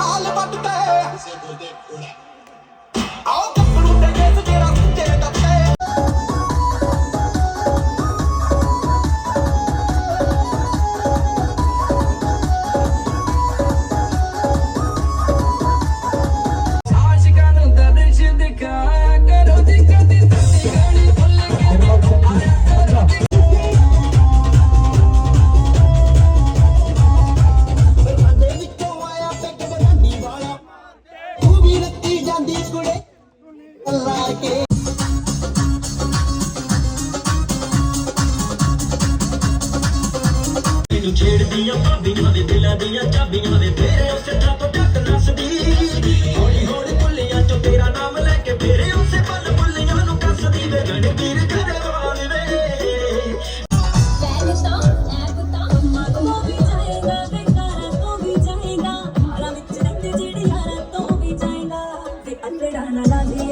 साल बदते ਕੇ ਮੈਨੂੰ ਛੇੜਦੀਆਂ ਭਾਬੀਆਂ ਦੇ ਦਿਲਾਂ ਦੀਆਂ ਚਾਬੀਆਂ ਦੇ ਤੇਰੇ ਉਸੇ ਥਾਂ ਤੋਂ ਡੱਕ ਨੱਸਦੀ। ਹੌਲੀ ਹੌਲੀ ਭੁੱਲੀਆਂ ਚੋਂ ਤੇਰਾ ਨਾਮ ਲੈ ਕੇ ਤੇਰੇ ਉਸੇ ਪਲ ਭੁੱਲੀਆਂ ਨੂੰ ਕੱਸਦੀ ਵੇ। ਗਣਵੀਰ ਘਰੇ ਵਾਲ ਵੇ। ਨਾ ਲਾ ਦੇ